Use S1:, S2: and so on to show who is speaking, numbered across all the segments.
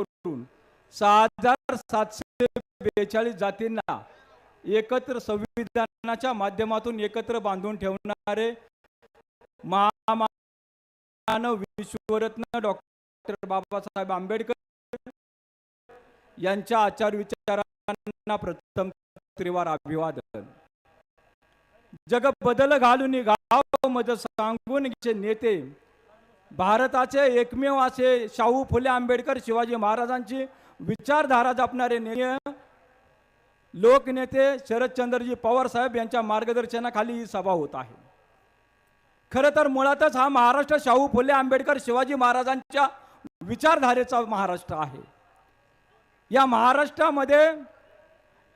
S1: करून सहा हजार सातशे बेचाळीस जातींना एकत्र संविधानाच्या माध्यमातून एकत्र बांधून ठेवणारे महामानव विश्वरत्न डॉक्टर बाबासाहेब आंबेडकर यांच्या आचार विचारांना प्रथम त्रिवार अभिवादन. जग बदल घालून गाव मज सांगून नेते भारताचे एकमेव असे शाहू फुले आंबेडकर शिवाजी महाराजांची विचारधारा जपणारे नेते लोकनेते शरदचंद्रजी पवार साहेब यांच्या मार्गदर्शनाखाली ही सभा होत आहे. खरं तर मुळातच हा महाराष्ट्र शाहू फुले आंबेडकर शिवाजी महाराजांच्या विचारधारेचा महाराष्ट्र आहे. या महाराष्ट्रामध्ये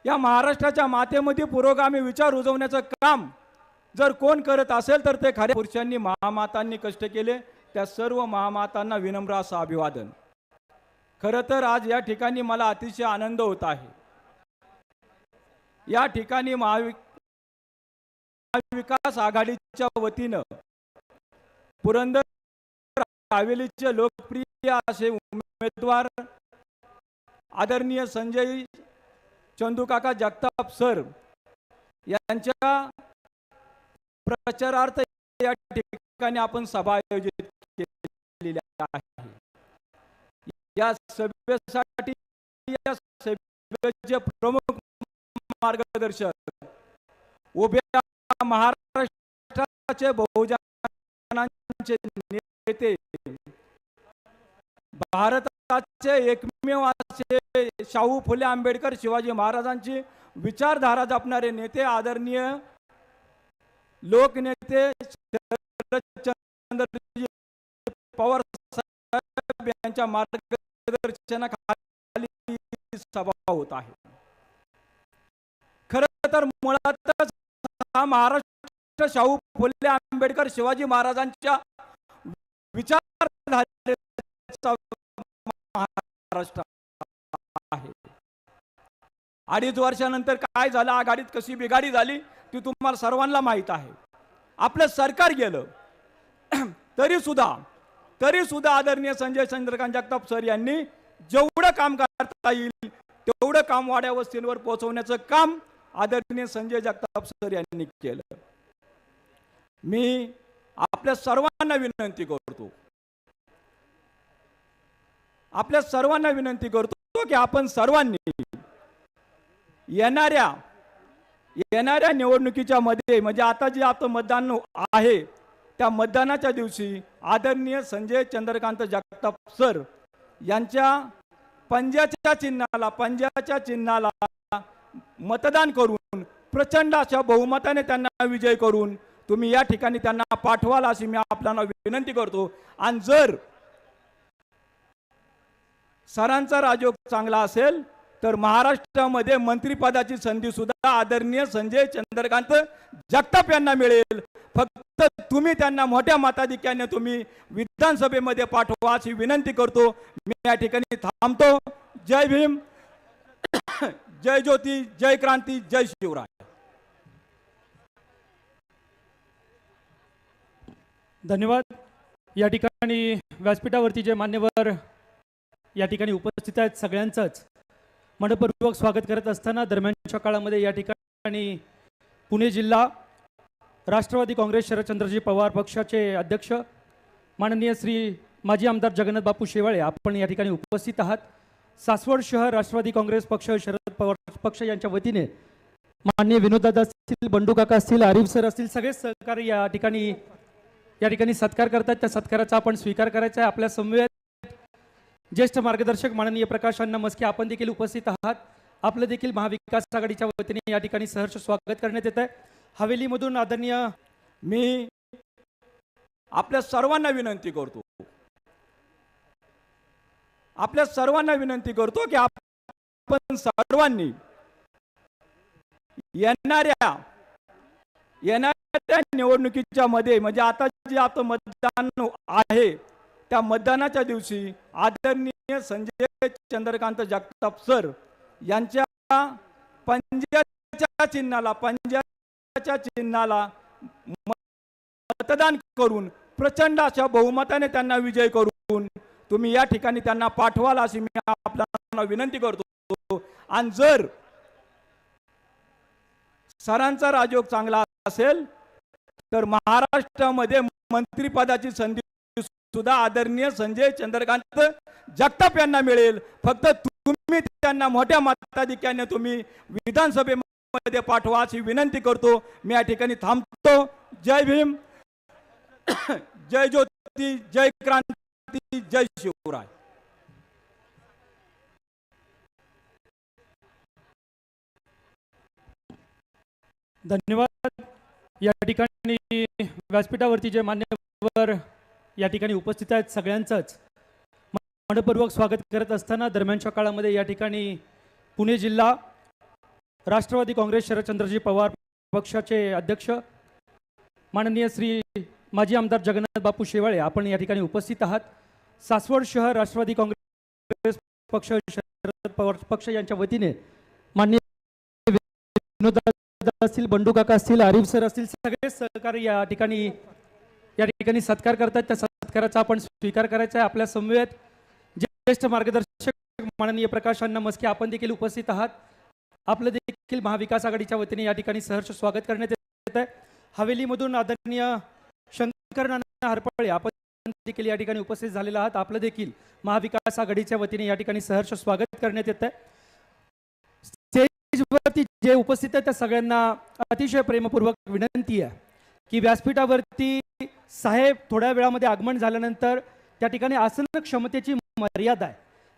S1: या महाराष्ट्राच्या मातेमध्ये पुरोगामी विचार रुजवण्याचं काम जर कोण करत असेल तर ते खऱ्या पुरुषांनी महामातांनी कष्ट केले त्या सर्व महामातांना विनम्र असं अभिवादन. खरं तर आज या ठिकाणी मला अतिशय आनंद होत आहे. या ठिकाणी महाविकास आघाडीच्या वतीनं पुरंदर हवेलीचे लोकप्रिय असे उमेदवार आदरणीय संजय चंदूकाका जगताप सर यांच्या प्रचारार्थ या ठिकाणी आपण सभा आयोजित केलेली आहे. या सभेसाठी या सभेचे प्रमुख मार्गदर्शक उभ्या महाराष्ट्राचे बहुजनांचे नेते भारताचे एकमेव असे शाहू फुले आंबेडकर शिवाजी महाराजांची विचारधारा जपणारे नेते आदरणीय लोकनेते शरदचंद्रजी पवार साहेब यांच्या मार्गदर्शनाखाली सभा होत आहे. खर तर मुळातच हा महाराष्ट्र शाहू फुले आंबेडकर शिवाजी महाराजांच्या विचारधारेचा महाराष्ट्र आहे. अडीच वर्षानंतर काय झालं आघाडीत कशी बिघाडी झाली ती तुम्हाला सर्वांना माहीत आहे. आपलं सरकार गेलं तरी सुद्धा तरी सुद्धा आदरणीय संजय चंद्रकांत जगताप सर यांनी जेवढं काम करता येईल तेवढं काम वाड्या पोहोचवण्याचं काम आदरणीय संजय जगताप सर यांनी केलं. मी आपल्या सर्वांना विनंती करतो. आपल्या सर्वांना विनंती करतो की आपण सर्वांनी येणाऱ्या येणाऱ्या निवडणुकीच्या मध्ये म्हणजे आता जे आता मतदान आहे त्या मतदानाच्या दिवशी आदरणीय संजय चंद्रकांत जगताप सर यांच्या पंजाच्या चिन्हाला पंजाच्या चिन्हाला मतदान करून प्रचंड अशा बहुमताने त्यांना विजय करून तुम्ही या ठिकाणी त्यांना पाठवाल अशी मी आपल्याला विनंती करतो. आणि जर सरांचा राजयोग चांगला असेल तर महाराष्ट्रामध्ये मंत्रिपदाची संधी सुद्धा आदरणीय संजय चंद्रकांत जगताप यांना मिळेल. फक्त तुम्ही त्यांना मोठ्या मताधिक्याने तुम्ही विधानसभेमध्ये पाठवा अशी विनंती करतो. मी या ठिकाणी थांबतो. जय भीम. जय ज्योती. जय क्रांती. जय शिवराय.
S2: धन्यवाद. या ठिकाणी व्यासपीठावरती जे मान्यवर या ठिकाणी उपस्थित आहेत सगळ्यांचंच. मनपूर्वक स्वागत करत असताना दरम्यानच्या काळामध्ये या ठिकाणी पुणे जिल्हा राष्ट्रवादी काँग्रेस शरदचंद्रजी पवार पक्षाचे अध्यक्ष माननीय श्री माजी आमदार जगन्नाथ बापू शेवाळे आपण या ठिकाणी उपस्थित आहात. सासवड शहर राष्ट्रवादी काँग्रेस पक्ष शरद पवार पक्ष यांच्या वतीने माननीय विनोददादा असतील बंडू काका असतील आरिफ सर असतील सगळेच सहकारी या ठिकाणी या ठिकाणी सत्कार करतात त्या सत्काराचा आपण स्वीकार करायचा आहे. आपल्या समवेत ज्येष्ठ मार्गदर्शक माननीय प्रकाश अण्णा मस्के आपण देखील उपस्थित आहात. आपलं देखील महाविकास आघाडीच्या वतीने या ठिकाणी सहर्ष स्वागत करण्यात येत आहे हवेलीमधून आदरणीय
S1: मी आपल्या सर्वांना विनंती करतो. आपल्या सर्वांना विनंती करतो की आपण सर्वांनी येणाऱ्या येणाऱ्या निवडणुकीच्या मध्ये म्हणजे आता जे आता मतदान आहे त्या मतदानाच्या दिवशी आदरणीय संजय चंद्रकांत जगताप सर यांच्या पंजाच्या चिन्हाला पंजाच्या चिन्हाला मतदान करून प्रचंड अशा बहुमताने त्यांना विजय करून तुम्ही या ठिकाणी त्यांना पाठवाल अशी मी आपल्याला विनंती करतो. आणि जर सरांचा राजयोग चांगला असेल तर महाराष्ट्रामध्ये मंत्रिपदाची संधी सुद्धा आदरणीय संजय चंद्रकांत जगताप यांना मिळेल. फक्त तुम्ही त्यांना मोठ्या मताधिक्याने तुम्ही विधानसभेमध्ये पाठवा अशी विनंती करतो. मी या ठिकाणी थांबतो. जय भीम. जय ज्योती. जय क्रांती. जय शिवराय.
S2: धन्यवाद. या ठिकाणी व्यासपीठावरती जे मान्यवर या ठिकाणी उपस्थित आहेत सगळ्यांचंच. मनपूर्वक स्वागत करत असताना दरम्यानच्या काळामध्ये या ठिकाणी पुणे जिल्हा राष्ट्रवादी काँग्रेस शरदचंद्रजी पवार पक्षाचे अध्यक्ष माननीय श्री माजी आमदार जगन्नाथ बापू शेवाळे आपण या ठिकाणी उपस्थित आहात. सासवड शहर राष्ट्रवादी काँग्रेस पक्ष शरद पवार पक्ष यांच्या वतीने माननीय विनोद असतील बंडू काका असतील आरिफ सर असतील सगळे सहकारी या ठिकाणी या ठिकाणी सत्कार करतात. त्या सत्काराचा आपण स्वीकार करायचा आहे आपल्या समवेत. ज्येष्ठ मार्गदर्शक माननीय प्रकाश अण्णा मस्के आपण देखील उपस्थित आहात. आपलं देखील महाविकास आघाडीच्या वतीने या ठिकाणी सहर्ष स्वागत करण्यात येत आहे. हवेलीमधून आदरणीय शंकर नाना हरपळे आपण देखील या ठिकाणी उपस्थित झालेला आहात. आपलं देखील महाविकास आघाडीच्या वतीने या ठिकाणी सहर्ष स्वागत करण्यात येत आहे. स्टेजवरती जे उपस्थित आहेत त्या सगळ्यांना अतिशय प्रेमपूर्वक विनंती आहे. की व्यासपीठावरती साहेब थोड्या वेळामध्ये आगमन झाल्यानंतर त्या ठिकाणी आसन क्षमतेची मर्यादा आहे.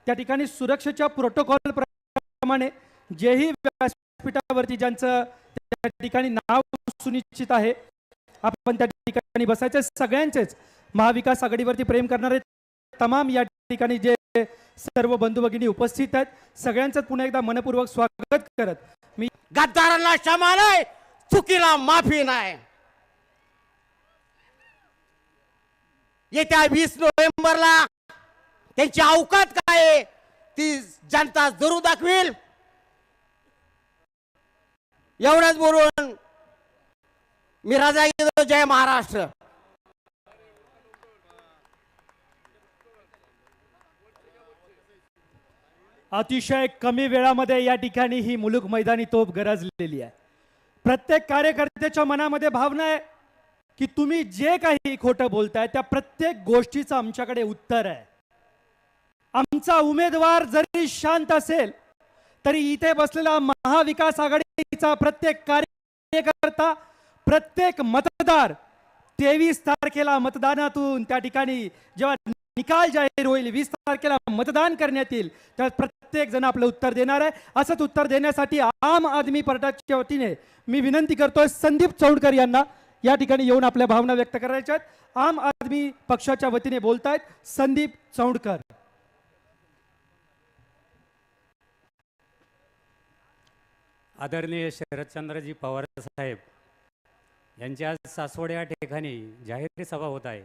S2: त्या ठिकाणी सुरक्षेच्या प्रोटोकॉल प्रमाणे जेही व्यासपीठावरती ज्यांचं त्या ठिकाणी नाव सुनिश्चित आहे आपण त्या ठिकाणी बसायचे. सगळ्यांचेच महाविकास आघाडीवरती प्रेम करणारे तमाम या ठिकाणी जे सर्व बंधू भगिनी उपस्थित आहेत सगळ्यांचं पुन्हा एकदा मनपूर्वक स्वागत करत मी
S3: गद्दारांना क्षमा नाही चुकीला माफी नाही. येत्या वीस नोव्हेंबरला त्यांची अवकात काय आहे, ती जनता जरूर दाखवेल. एवढंच बोलून मी राजा घेतो जय महाराष्ट्र.
S2: अतिशय कमी वेळामध्ये या ठिकाणी ही मुलुक मैदानी तोफ गरजलेली आहे. प्रत्येक कार्यकर्त्याच्या मनामध्ये भावना आहे की तुम्ही जे काही खोटं बोलताय त्या प्रत्येक गोष्टीचं आमच्याकडे उत्तर आहे. आमचा उमेदवार जरी शांत असेल तरी इथे बसलेला महाविकास आघाडीचा प्रत्येक कार्यकर्ता प्रत्येक मतदार तेवीस तारखेला मतदानातून त्या ठिकाणी जेव्हा निकाल जाहीर होईल वीस तारखेला मतदान करण्यात येईल तर प्रत्येक जण आपलं उत्तर देणार आहे. असंच उत्तर देण्यासाठी आम आदमी पार्टीच्या वतीने मी विनंती करतोय संदीप चौडकर यांना या ठिकाणी येऊन आपल्या भावना व्यक्त करायच्या आहेत. आम आदमी पक्षाच्या वतीने बोलतायत. संदीप चौंडकर.
S4: आदरणीय शरदचंद्रजी पवार साहेब यांची आज सासवड या ठिकाणी जाहीर सभा होत आहे.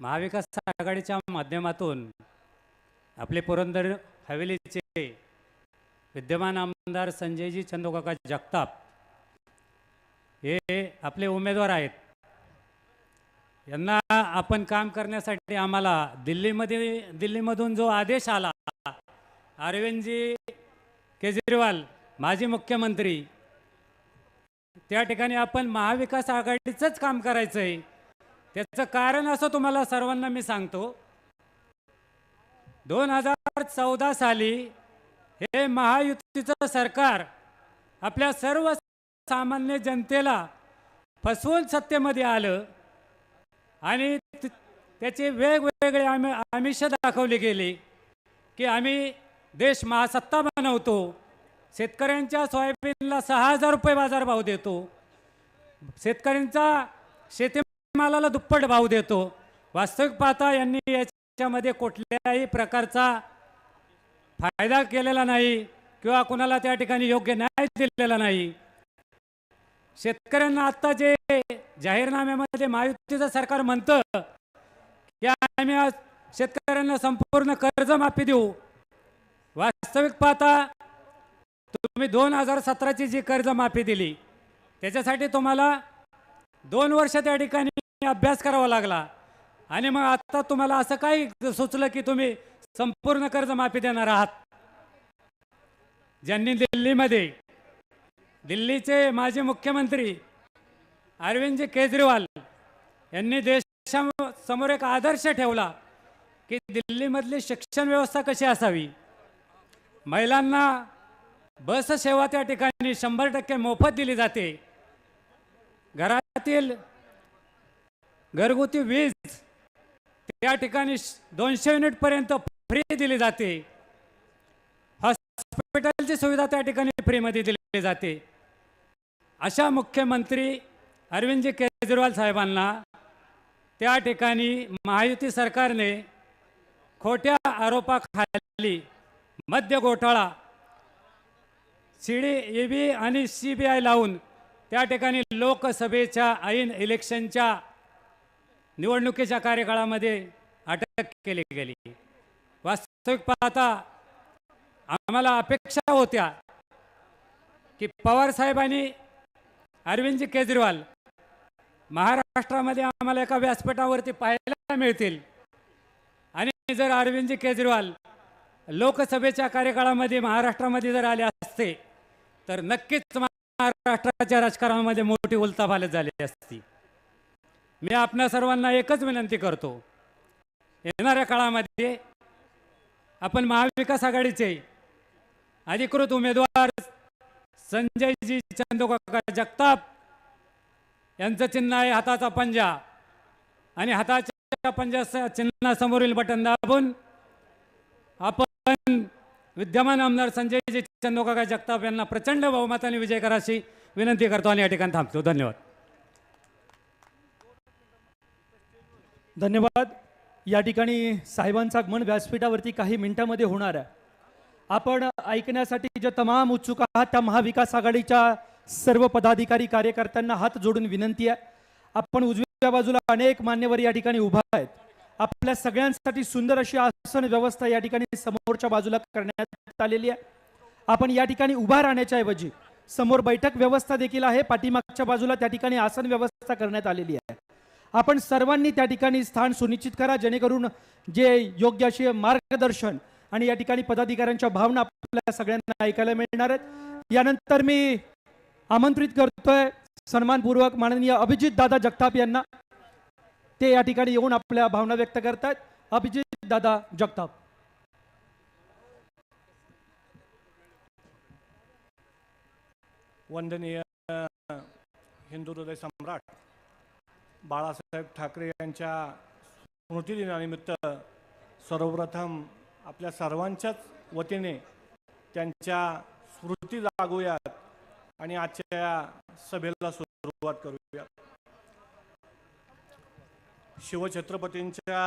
S4: महाविकास आघाडीच्या माध्यमातून आपले पुरंदर हवेलीचे विद्यमान आमदार संजयजी चंदोकाका जगताप हे आपले उमेदवार आहेत. यांना आपण काम करण्यासाठी आम्हाला दिल्लीमध्ये दिल्लीमधून जो आदेश आला अरविंदजी केजरीवाल माजी मुख्यमंत्री त्या ठिकाणी आपण महाविकास आघाडीचंच काम करायचं आहे त्याचं कारण असं तुम्हाला सर्वांना मी सांगतो. दोन हजार चौदा साली हे महायुतीचं सरकार आपल्या सर्व सामान्य जनतेला फसवून सत्तेमध्ये आलं आणि त्याचे वेगवेगळे आम आमिष दाखवले गेले की आम्ही देश महासत्ता बनवतो शेतकऱ्यांच्या सोयाबीनला सहा हजार रुपये बाजारभाव देतो शेतकऱ्यांचा शेतीमालाला दुप्पट भाव देतो. वास्तविक पाहता यांनी याच्यामध्ये कुठल्याही प्रकारचा फायदा केलेला नाही किंवा कुणाला त्या ठिकाणी योग्य न्याय दिलेला नाही. शेतकऱ्यांना आत्ता जे जाहीरनाम्यामध्ये महायुतीचं सरकार म्हणतं की आम्ही आज शेतकऱ्यांना संपूर्ण कर्जमाफी देऊ. वास्तविक पाहता तुम्ही दोन हजार सतराची जी कर्जमाफी दिली त्याच्यासाठी तुम्हाला दोन वर्ष त्या ठिकाणी अभ्यास करावा लागला. आणि मग आता तुम्हाला असं काही सुचलं की तुम्ही संपूर्ण कर्जमाफी देणार आहात. ज्यांनी दिल्लीमध्ये दिल्लीचे माजी मुख्यमंत्री अरविंदजी केजरीवाल यांनी देशासमोर एक आदर्श ठेवला की दिल्लीमधली शिक्षण व्यवस्था कशी असावी? महिलांना बस सेवा त्या ठिकाणी शंभर टक्के मोफत दिली जाते. घरातील घरगुती वीज त्या ठिकाणी श- दोनशे युनिटपर्यंत फ्री दिली जाते. हॉस्पिटलची सुविधा त्या ठिकाणी फ्रीमध्ये दिली जाते. अशा मुख्यमंत्री अरविंदजी केजरीवाल साहेबांना त्या ठिकाणी महायुती सरकारने खोट्या आरोपाखाली मद्य घोटाळा सी डी ई बी आणि सी बी आय लावून त्या ठिकाणी लोकसभेच्या ऐन इलेक्शनच्या निवडणुकीच्या कार्यकाळामध्ये अटक केली गेली. वास्तविक पाहता आम्हाला अपेक्षा होत्या की पवार अरविंद अरविंदजी केजरीवाल महाराष्ट्रामध्ये आम्हाला एका व्यासपीठावरती पाहायला मिळतील. आणि जर अरविंदजी केजरीवाल लोकसभेच्या कार्यकाळामध्ये महाराष्ट्रामध्ये जर आले असते तर नक्कीच महाराष्ट्राच्या राजकारणामध्ये मोठी उलथापालथ झाली असती. मी आपल्या सर्वांना एकच विनंती करतो. येणाऱ्या काळामध्ये आपण महाविकास आघाडीचे अधिकृत उमेदवार संजयजी चंदोकाका जगताप यांचं चिन्ह आहे हाताचा पंजा. आणि हाताच्या पंजा चिन्हासमोरील बटन दाबून. आपण विद्यमान आमदार संजयजी चंदोकाका जगताप यांना प्रचंड बहुमताने विजय कराशी विनंती करतो आणि या ठिकाणी थांबतो. धन्यवाद.
S2: धन्यवाद. या ठिकाणी साहेबांचा आगमन व्यासपीठावरती काही मिनिटांमध्ये होणार आहे. आपण ऐकण्यासाठी जे तमाम उत्सुक आहात. त्या महाविकास आघाडीच्या सर्व पदाधिकारी कार्यकर्त्यांना हात जोडून विनंती आहे. आपण उजव्या बाजूला अनेक मान्यवर या ठिकाणी उभा आहेत. आपल्या सगळ्यांसाठी सुंदर अशी आसन व्यवस्था या ठिकाणी समोरच्या बाजूला करण्यात आलेली आहे. आपण या ठिकाणी उभा राहण्याच्या ऐवजी समोर बैठक व्यवस्था देखील आहे. पाठीमागच्या बाजूला त्या ठिकाणी आसन व्यवस्था करण्यात आलेली आहे. आपण सर्वांनी त्या ठिकाणी स्थान सुनिश्चित करा जेणेकरून जे योग्य असे मार्गदर्शन आणि या ठिकाणी पदाधिकाऱ्यांच्या भावना आपल्या सगळ्यांना ऐकायला मिळणार आहेत. यानंतर मी आमंत्रित करतोय सन्मानपूर्वक माननीय अभिजित दादा जगताप यांना. ते या ठिकाणी येऊन आपल्या भावना व्यक्त करतायत. अभिजित दादा जगताप.
S5: वंदनीय हिंदू हृदय सम्राट बाळासाहेब ठाकरे यांच्या स्मृतिदिनानिमित्त सर्वप्रथम आपल्या सर्वांच्याच वतीने त्यांच्या स्मृती जागूयात आणि आजच्या या सभेला सुरुवात करूयात. शिवछत्रपतींच्या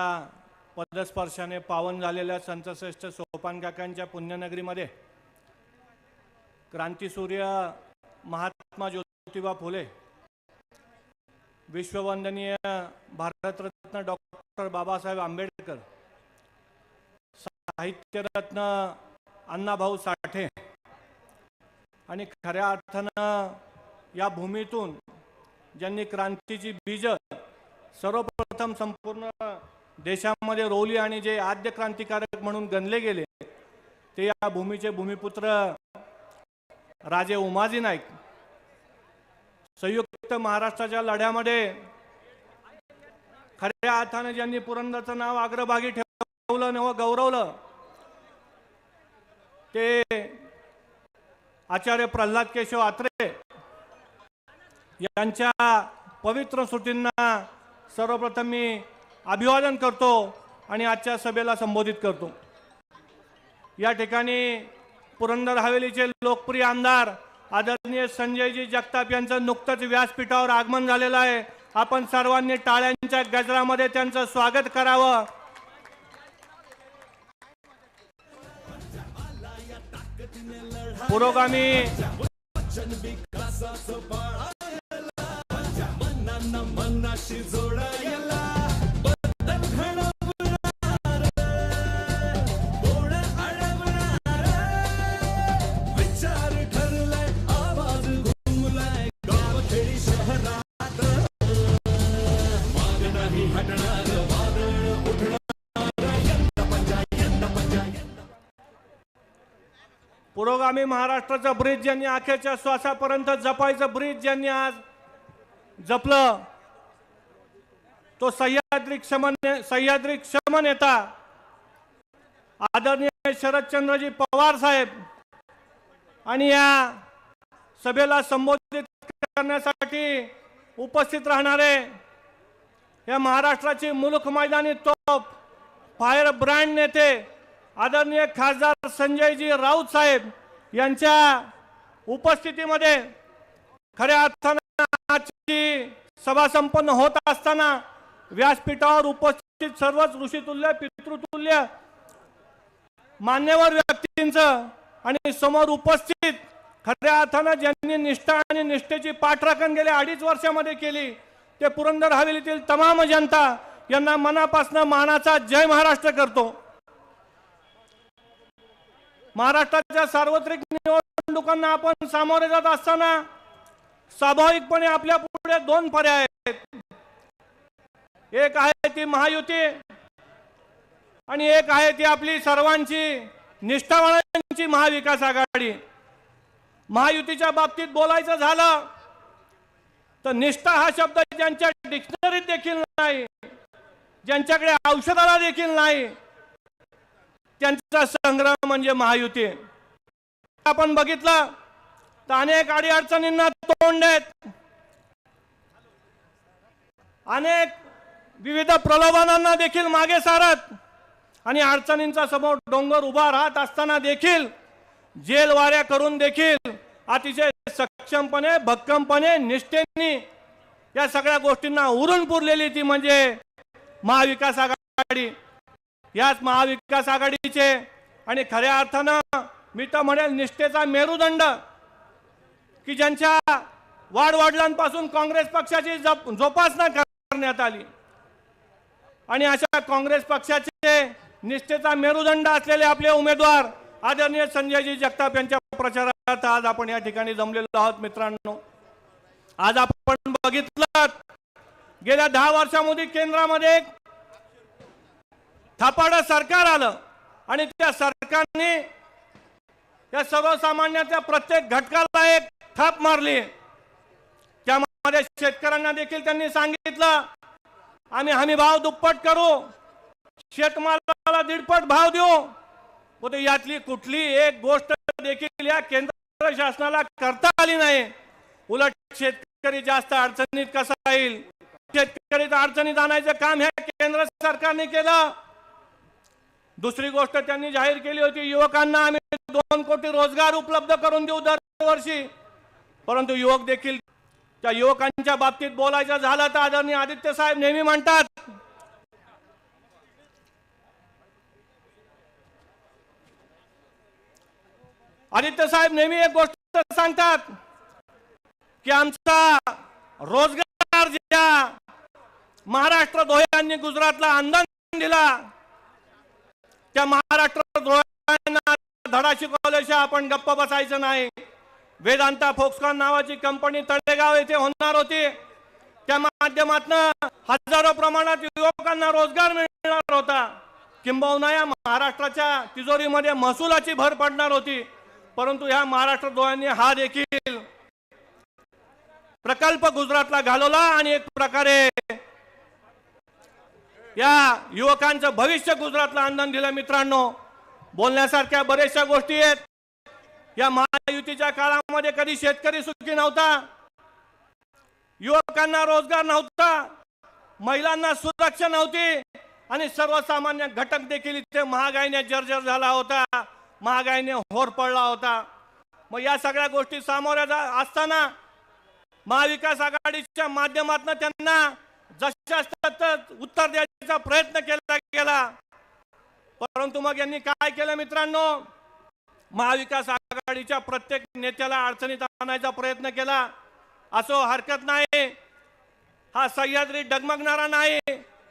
S5: पदस्पर्शाने पावन झालेल्या संतश्रेष्ठ सोपान काकांच्या पुण्यनगरीमध्ये क्रांतीसूर्य महात्मा ज्योतिबा फुले विश्ववंदनीय भारतरत्न डॉक्टर बाबासाहेब आंबेडकर साहित्यरत्न अण्णाभाऊ साठे आणि खऱ्या अर्थानं या भूमीतून ज्यांनी क्रांतीची बीज सर्वप्रथम संपूर्ण देशामध्ये रोवली आणि जे आद्य क्रांतिकारक म्हणून गणले गेले ते या भूमीचे भूमिपुत्र राजे उमाजी नाईक. संयुक्त महाराष्ट्राच्या लढ्यामध्ये खऱ्या अर्थाने ज्यांनी पुरंदरचं नाव अग्रभागी ठेव नव हो, गौरवलं. ते आचार्य प्रल्हाद केशव आत्रे यांच्या पवित्र स्मृतींना सर्वप्रथम मी अभिवादन करतो आणि आजच्या सभेला संबोधित करतो. या ठिकाणी पुरंदर हवेलीचे लोकप्रिय आमदार आदरणीय संजयजी जगताप यांचं नुकतंच व्यासपीठावर आगमन झालेलं आहे. आपण सर्वांनी टाळ्यांच्या गजरामध्ये त्यांचं स्वागत करावं. पुरोगामी.
S6: जोडायला
S5: पुरोगामी महाराष्ट्राचं ब्रिज ज्यांनी अखेरच्या श्वासापर्यंत जपायचं ब्रिज ज्यांनी आज जपलं. तो सह्याद्री क्षमन सह्याद्री क्षमन नेता आदरणीय शरदचंद्रजी पवार साहेब आणि या सभेला संबोधित करण्यासाठी उपस्थित राहणारे या महाराष्ट्राची मुलुख मैदानी तोप फायर ब्रँड नेते आदरणीय खासदार संजयजी राऊत साहेब यांच्या उपस्थितीमध्ये खऱ्या अर्थानं आजची सभा संपन्न होत असताना व्यासपीठावर उपस्थित सर्वच ऋषितुल्य पितृतुल्य मान्यवर व्यक्तींचं आणि समोर उपस्थित खऱ्या अर्थानं ज्यांनी निष्ठा आणि निष्ठेची पाठराखण गेल्या अडीच वर्षामध्ये केली ते पुरंदर हवेलीतील तमाम जनता यांना मनापासून मानाचा जय महाराष्ट्र करतो. महाराष्ट्राच्या सार्वत्रिक निवडणुकांना आपण सामोरे जात असताना स्वाभाविकपणे आपल्या पुढे दोन पर्याय आहेत. एक आहे ती महायुती आणि एक आहे ती आपली सर्वांची निष्ठावानांची महाविकास आघाडी. महायुतीच्या बाबतीत बोलायचं झालं तर निष्ठा हा शब्द ज्यांच्या डिक्शनरीत देखील नाही ज्यांच्याकडे औषधाला देखील नाही त्यांचा संग्रह म्हणजे महायुती. आपण बघितलं तर अनेक अडीअडचणींना तोंड देत अनेक विविध प्रलोभनांना देखील मागे सारत आणि अडचणींचा समोर डोंगर उभा राहत असताना देखील जेल वाऱ्या करून देखील अतिशय सक्षमपणे भक्कमपणे निष्ठेने या सगळ्या गोष्टींना उरून पुरलेली ती म्हणजे महाविकास आघाडी. याच महाविकास आघाडीचे. आणि खऱ्या अर्थानं मी तर म्हणेल निष्ठेचा मेरुदंड की ज्यांच्या वाडवडिलांपासून काँग्रेस पक्षाची जप जोपासना करण्यात आली. आणि अशा काँग्रेस पक्षाचे निष्ठेचा मेरुदंड असलेले आपले उमेदवार आदरणीय संजयजी जगताप यांच्या प्रचारात आज आपण या ठिकाणी जमलेलो आहोत मित्रांनो. आज आपण बघितलं गेल्या दहा वर्षामध्ये केंद्रामध्ये एक थापाडं सरकार आलं आणि त्या सरकारने या सर्वसामान्याच्या प्रत्येक घटकाला एक थाप मारली. त्यामध्ये शेतकऱ्यांना देखील त्यांनी सांगितलं आम्ही हमी भाव दुप्पट करू शेतमालाला दीडपट भाव देऊ. व ते यातली कुठली एक गोष्ट देखील या केंद्र शासनाला करता आली नाही. उलट शेतकरी जास्त अडचणीत कसा येईल? शेतकरी अडचणीत आणायचं काम हे केंद्र सरकारने केलं. दुसरी गोष्ट त्यांनी जाहीर केली होती युवकांना आम्ही दोन कोटी रोजगार उपलब्ध करून देऊ दरवर्षी. परंतु युवक देखील त्या युवकांच्या बाबतीत बोलायचं झालं तर आदरणीय आदित्य साहेब नेहमी म्हणतात आदित्य साहेब नेहमी एक गोष्ट सांगतात की आमचा रोजगार ज्या महाराष्ट्र धोयांनी गुजरातला आंदोलन दिला त्या महाराष्ट्र धोयांना धडा शिकवल्याशिवाय आपण गप्प बसायचं नाही. वेदांता फोक्सकॉन नावाची कंपनी तळेगाव येथे होणार होती. त्या माध्यमातून हजारो प्रमाणात युवकांना रोजगार मिळणार होता. किंबहुना या महाराष्ट्राच्या तिजोरीमध्ये महसुलाची भर पडणार होती. परंतु ह्या महाराष्ट्र डोळ्यांनी हा देखील प्रकल्प गुजरातला घालवला आणि एक प्रकारे या युवकांचं भविष्य गुजरातला आंदोलन दिलं मित्रांनो. बोलण्यासारख्या बऱ्याचशा गोष्टी आहेत. या महायुतीच्या काळामध्ये कधी शेतकरी सुखी नव्हता. युवकांना रोजगार नव्हता. महिलांना सुरक्षा नव्हती. आणि सर्वसामान्य घटक देखील इथे महागाईने जर्जर झाला होता. महागाईने होर पडला होता. मग या सगळ्या गोष्टी सामोऱ्या असताना महाविकास आघाडीच्या माध्यमातून त्यांना जशा तसं उत्तर द्यायचा प्रयत्न केला गेला. परंतु मग यांनी काय केलं मित्रांनो? महाविकास आघाडीच्या प्रत्येक नेत्याला अडचणीत आणायचा प्रयत्न केला. असो हरकत नाही. हा सह्याद्री डगमगणारा नाही.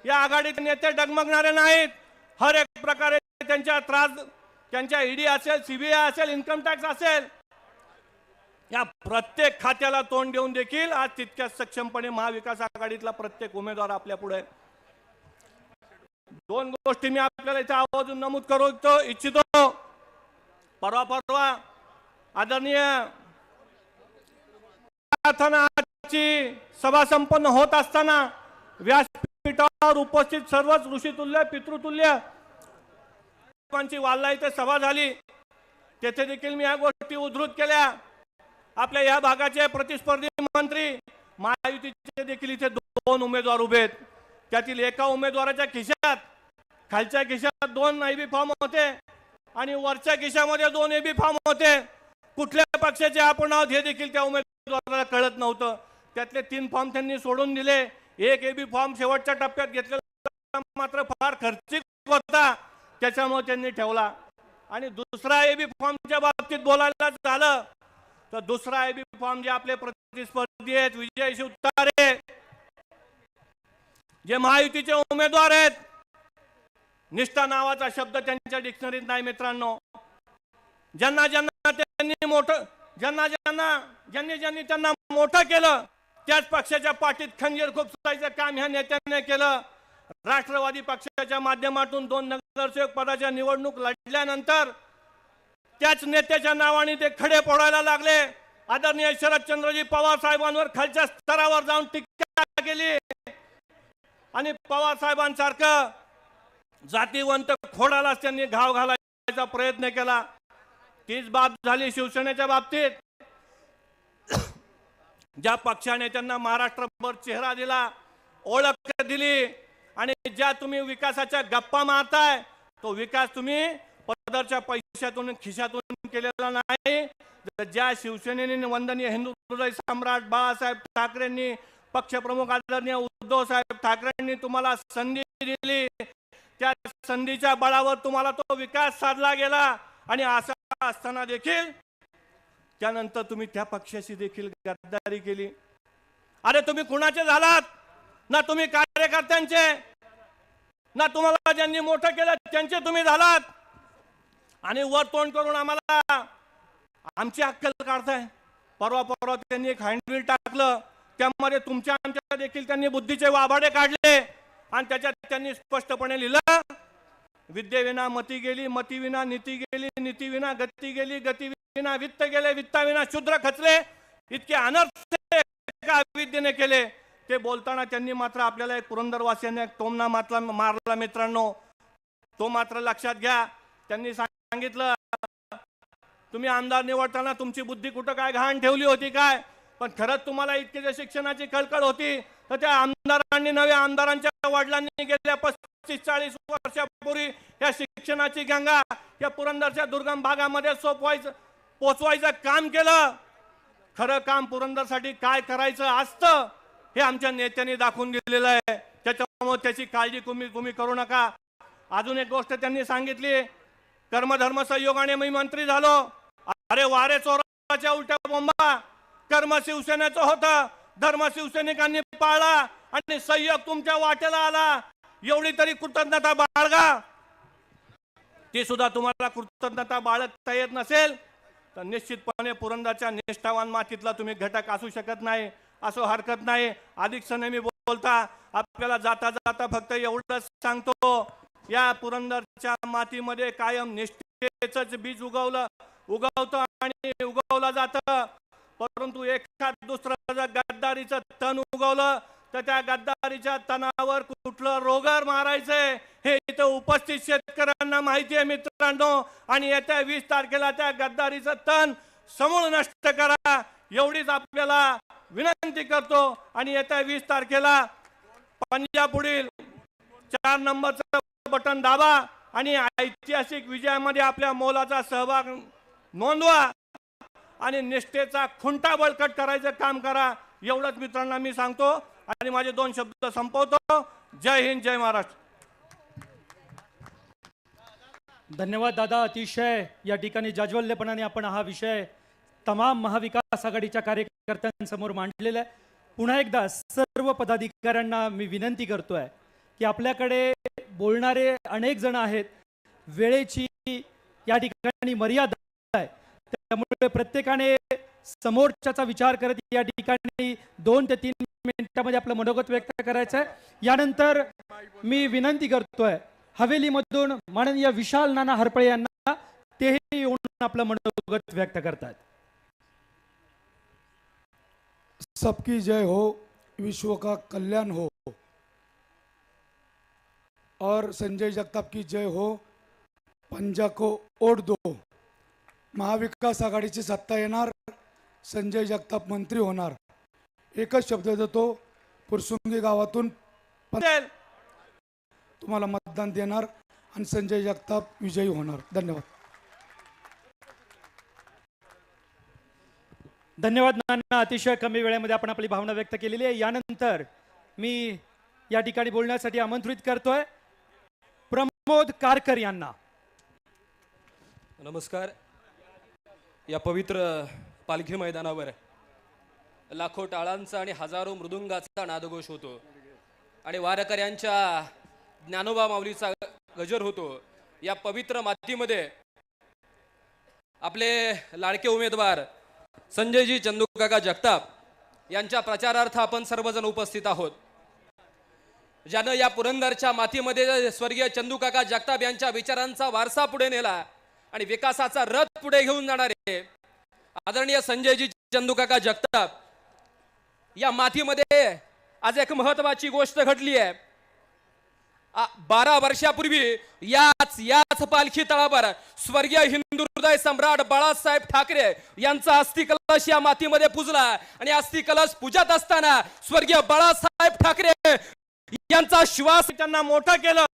S5: या आघाडीत नेते डगमगणारे नाहीत. हर एक प्रकारे त्यांच्या त्रास त्यांच्या ईडी असेल सीबीआय असेल इन्कम टॅक्स असेल या प्रत्येक खात्याला तोंड देऊन देखील आज तितक्याच सक्षमपणे महाविकास आघाडीतला प्रत्येक उमेदवार आपल्या पुढे. दोन गोष्टी मी आपल्याला इथे आवर्जून नमूद करू इच्छितो. परवा परवा आदरणीय प्रार्थनाची सभा संपन्न होत असताना व्यासपीठावर उपस्थित सर्वच ऋषितुल्य पितृतुल्य लोकांची वाल्ला इथे सभा झाली. तेथे देखील मी या गोष्टी उद्धृत केल्या. आपल्या या भागाचे प्रतिस्पर्धी मंत्री महायुतीचे देखील इथे दोन उमेदवार उभे आहेत. त्यातील एका उमेदवाराच्या खिशात खालच्या खिशात दोन एबी फॉर्म होते आणि वरच्या खिशामध्ये दोन एबी फॉर्म होते. कुठल्या पक्षाचे आपण आहोत हे देखील त्या उमेदवाराला कळत नव्हतं. त्यातले तीन फॉर्म त्यांनी सोडून दिले. एक एबी फॉर्म शेवटच्या टप्प्यात घेतलेला मात्र फार खर्चिक होता. त्याच्यामुळे त्यांनी ठेवला. आणि दुसरा एबी फॉर्मच्या बाबतीत बोलायला झालं तर दुसरा एबी फॉर्म जे आपले प्रतिस्पर्धी आहेत विजय शिवतारे जे महायुतीचे उमेदवार आहेत निष्ठा नावाचा शब्द त्यांच्या डिक्शनरीत नाही मित्रांनो. ज्यांना ज्यांना त्यांनी मोठं ज्यांना ज्यांना ज्यांनी ज्यांनी त्यांना मोठं केलं त्याच पक्षाच्या पाठीत खंजीर खुपसायचं काम ह्या नेत्याने केलं. राष्ट्रवादी पक्षाच्या माध्यमातून दोन नगरसेवक पदाच्या निवडणूक लढल्यानंतर त्याच नेत्याच्या नावाने ते खडे फोडायला लागले. आदरणीय शरदचंद्रजी पवार साहेबांवर खालच्या स्तरावर जाऊन टीका केली. आणि पवार साहेबांसारखं जातीवंत खोडालाच त्यांनी घाव घालायचा प्रयत्न केला. तीच बाब झाली शिवसेनेच्या बाबतीत. ज्या पक्षाने त्यांना महाराष्ट्रभर चेहरा दिला ओळख दिली आणि ज्या तुम्ही विकासाच्या गप्पा मारताय तो विकास तुम्ही पदरच्या पैशातून खिशातून केलेला नाही. ज्या शिवसेनेने वंदनीय हिंदू हृदय सम्राट बाळासाहेब ठाकरेंनी पक्षप्रमुख आदरणीय उद्धव साहेब ठाकरेंनी तुम्हाला संधी दिली. त्या संधीच्या बळावर तुम्हाला तो विकास साधला गेला. आणि असा असताना देखील त्यानंतर तुम्ही त्या पक्षाशी देखील गद्दारी केली. अरे तुम्ही कुणाचे झालात? ना तुम्ही कार्यकर्त्यांचे. ना तुम्हाला ज्यांनी मोठं केलं त्यांचे तुम्ही झालात. आणि वर तोंड करून आम्हाला आमची अक्कल काढताय. परवा परवा त्यांनी एक हँडबिल टाकलं. त्यामध्ये तुमच्या आमच्या देखील त्यांनी बुद्धीचे वाभाडे काढले. आणि त्याच्यात त्यांनी स्पष्टपणे लिहिलं विद्येविना मती गेली मतीविना नीती गेली नीतीविना गती गेली गतीविना वित्त गेले वित्ताविना शूद्र खचले इतके अनर्थ अविद्येने केले? ते बोलताना त्यांनी मात्र आपल्याला एक पुरंदरवासियांनी एक टोमना मात्र मारला मित्रांनो. तो मात्र लक्षात घ्या. त्यांनी सांगितलं. तुम्ही आमदार निवडताना तुमची बुद्धी कुठं काय घाण ठेवली होती काय? पण खरंच तुम्हाला इतके जे शिक्षणाची कळकळ होती तर त्या आमदारांनी नव्या आमदारांच्या वडिलांनी गेल्या पस्तीस चाळीस वर्षापूर्वी या शिक्षणाची गंगा या पुरंदरच्या दुर्गम भागामध्ये सोपवायचं पोचवायचं काम केलं. खरं काम पुरंदरसाठी काय करायचं असतं हे आमच्या नेत्यांनी दाखवून दिलेलं आहे. त्याच्यामुळे त्याची काळजी तुम्ही तुम्ही करू नका. अजून एक गोष्ट त्यांनी सांगितली कर्मधर्म संयोगाने मी मंत्री झालो. अरे वारे चोराच्या उलट्या बोंबा. कर्म शिवसेनेचं होतं. धर्म शिवसैनिकांनी पाळला आणि संयोग तुमच्या वाटेला आला. एवढी तरी कृतज्ञता बाळगा. ती सुद्धा तुम्हाला कृतज्ञता बाळगता येत नसेल तर निश्चितपणे पुरंदाच्या निष्ठावान मातीतला तुम्ही घटक असू शकत नाही असं हरकत नाही. अधिक सनेमी बोलता आपल्याला जाता जाता फक्त एवढंच सांगतो. या पुरंदरच्या मातीमध्ये कायम निष्ठेच बीज उगवलं उगवतं आणि उगवलं जातं. परंतु एखाद दुसरं जर गद्दारीचं तण उगवलं तर त्या गद्दारीच्या तणावर कुठलं रोगर मारायचंय हे इथं उपस्थित शेतकऱ्यांना माहिती आहे मित्रांनो. आणि येत्या वीस तारखेला त्या गद्दारीचं तण समूळ नष्ट करा एवढीच आपल्याला विनंती करतो. आणि येत्या वीस तारखेला पंजाब पुढील चार नंबरचं बटन दाबा आणि ऐतिहासिक विजयामध्ये आपल्या मोलाचा सहभाग नोंदवा आणि निष्ठेचा खुंटा बळकट करायचं काम करा एवढंच मित्रांना मी सांगतो. आणि माझे दोन शब्द संपवतो. जय हिंद जय महाराष्ट्र.
S2: धन्यवाद दादा अतिशय या ठिकाणी जाज्वल्यपणाने आपण हा विषय तमाम महाविकास आघाडीच्या कार्यकर्त्यांसमोर मांडलेला आहे. पुन्हा एकदा सर्व पदाधिकाऱ्यांना मी विनंती करतोय की आपल्याकडे बोलणारे अनेक जण आहेत. वेळेची या ठिकाणी मर्यादा आहे. त्यामुळे प्रत्येकाने समोरच्याचा विचार करत या ठिकाणी दोन ते तीन मिनिटामध्ये आपलं मनोगत व्यक्त करायचं आहे यानंतर मी विनंती करतोय हवेलीमधून माननीय विशाल नाना हरपळे यांना तेही येऊन आपलं मनोगत व्यक्त करतात
S7: सबकी जय हो विश्व का कल्याण हो. और संजय जगताप की जय हो। पंजा को ओढ दो। महाविकास आघाडीची सत्ता येणार संजय जगताप मंत्री होणार. एकच शब्द देतो पुरसुंगी गावातून. तुम्हाला मतदान देणार आणि संजय जगताप विजयी होणार. धन्यवाद.
S2: धन्यवाद नाना. अतिशय कमी वेळेमध्ये आपण आपली भावना व्यक्त केलेली आहे. यानंतर मी या ठिकाणी बोलण्यासाठी आमंत्रित करतोय. प्रमोद कारकर यांना.
S8: नमस्कार. या पवित्र पालखी मैदानावर लाखो टाळांचा आणि हजारो मृदुंगाचा नादघोष होतो. आणि वारकऱ्यांच्या ज्ञानोबा माऊलीचा गजर होतो. या पवित्र मातीमध्ये आपले लाडके उमेदवार संजयजी चंदूकाका जगताप यांच्या प्रचारार्थ आपण सर्वजण उपस्थित आहोत. ज्यानं या पुरंदरच्या मातीमध्ये स्वर्गीय चंदूकाका जगताप यांच्या विचारांचा वारसा पुढे नेला आणि विकासाचा रथ पुढे घेऊन जाणारे आदरणीय संजयजी चंदूकाका जगताप या मातीमध्ये आज एक महत्वाची गोष्ट घडली आहे. बारा वर्षापूर्वी याच याच पालखी तळावर स्वर्गीय हिंदू हृदय सम्राट बाळासाहेब ठाकरे यांचा अस्थि या मातीमध्ये पुजला आणि अस्थि कलश पूजत असताना स्वर्गीय बाळासाहेब ठाकरे यांचा श्वास
S5: त्यांना मोठा केलं.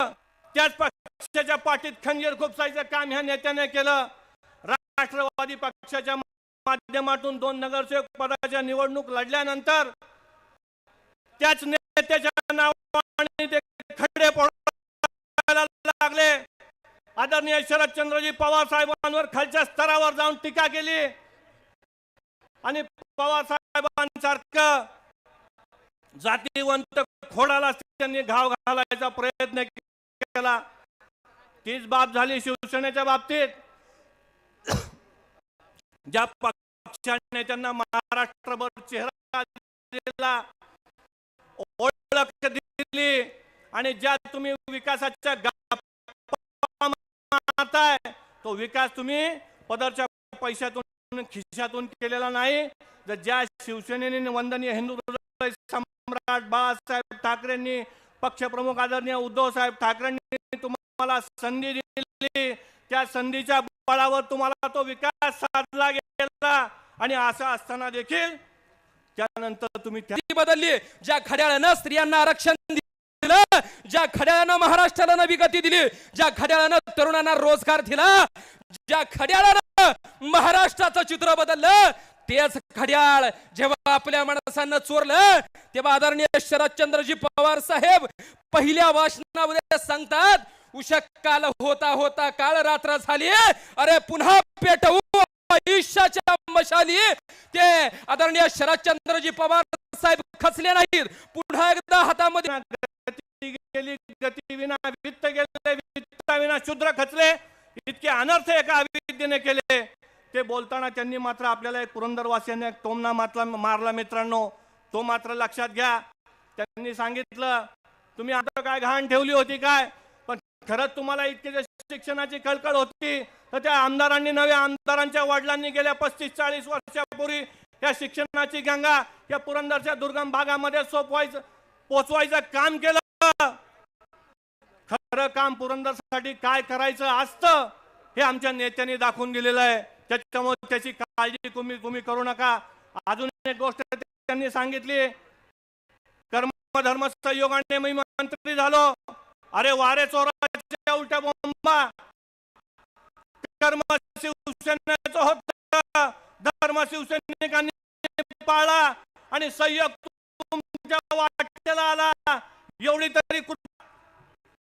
S5: त्याच पक्षाच्या पाठीत खंजीर खोपसायचं काम ह्या नेत्याने केलं. राष्ट्रवादी पक्षाच्या माध्यमातून दोन नगरसेवक पदाच्या निवडणूक लढल्यानंतर त्याच नेत्याच्या नावाने ते खडे पडायला लागले. आदरणीय शरदचंद्रजी पवार साहेबांवर खालच्या स्तरावर जाऊन टीका केली. आणि पवार साहेबांसारखं जातीवंत खोडाला त्यांनी घाव घालायचा प्रयत्न केला. तीच बाब झाली शिवसेनेच्या बाबतीत. ज्या पक्षाने त्यांना महाराष्ट्रभर चेहरा दिला ओळख दिली आणि ज्या तुम्ही विकासाच्या मारताय तो विकास तुम्ही पदरच्या पैशातून खिशातून केलेला नाही. तर ज्या शिवसेनेने वंदनीय हिंदू सम्राट बाळासाहेब ठाकरेंनी पक्षप्रमुख आदरणीय उद्धव साहेब ठाकरेंनी तुम्हाला संधी दिली. त्या संधीच्या बळावर तुम्हाला तो विकास साधला गेला. आणि असं असताना देखील त्यानंतर तुम्ही
S8: बदलली. ज्या घड्याळानं स्त्रियांना आरक्षण दिलं ज्या घड्याळानं महाराष्ट्राला नवी गती दिली ज्या घड्याळानं तरुणांना रोजगार दिला ज्या घड्याळानं महाराष्ट्राचं चित्र बदललं तेच खड्याळ जेव्हा आपल्या माणसांना चोरलं तेव्हा आदरणीय शरदचंद्रजी पवार साहेब पहिल्या भाषणामध्ये सांगतात उशक काल होता होता काळ रात्र झाली अरे पुन्हा पेटवू आयुष्याच्या मशाली. ते आदरणीय शरदचंद्रजी पवार साहेब खचले नाहीत. पुन्हा एकदा हातामध्ये
S5: गेली गती विना वित्त गेले वित्ताविना शूद्र खचले. इतके अनर्थ एका अविद्येने केले. बोलताना त्यांनी मात्र आपल्याला एक पुरंदरवासियांनी एक टोमना मातला मारला मित्रांनो. तो मात्र लक्षात घ्या. त्यांनी सांगितलं तुम्ही आता काय घाण ठेवली होती काय? पण खरंच तुम्हाला इतके जे शिक्षणाची कळकळ होती तर त्या आमदारांनी नव्या आमदारांच्या वडिलांनी गेल्या पस्तीस चाळीस वर्षापूर्वी या शिक्षणाची गंगा या पुरंदरच्या दुर्गम भागामध्ये सोपवायचं पोचवायचं काम केलं. खरं काम पुरंदरसाठी काय करायचं असतं हे आमच्या नेत्यांनी दाखवून दिलेलं आहे. त्याच्यामुळे त्याची काळजी तुम्ही तुम्ही करू नका. अजून एक गोष्ट त्यांनी सांगितली. कर्म धर्म संयोगाने मी मंत्री झालो. अरे वारे चोराच्या उलट्या बोंबा. कर्म शिवसेनेचं होत. धर्म शिवसैनिकांनी पाळला. आणि संयोग तुमच्या वाटेला आला. एवढी तरी कृती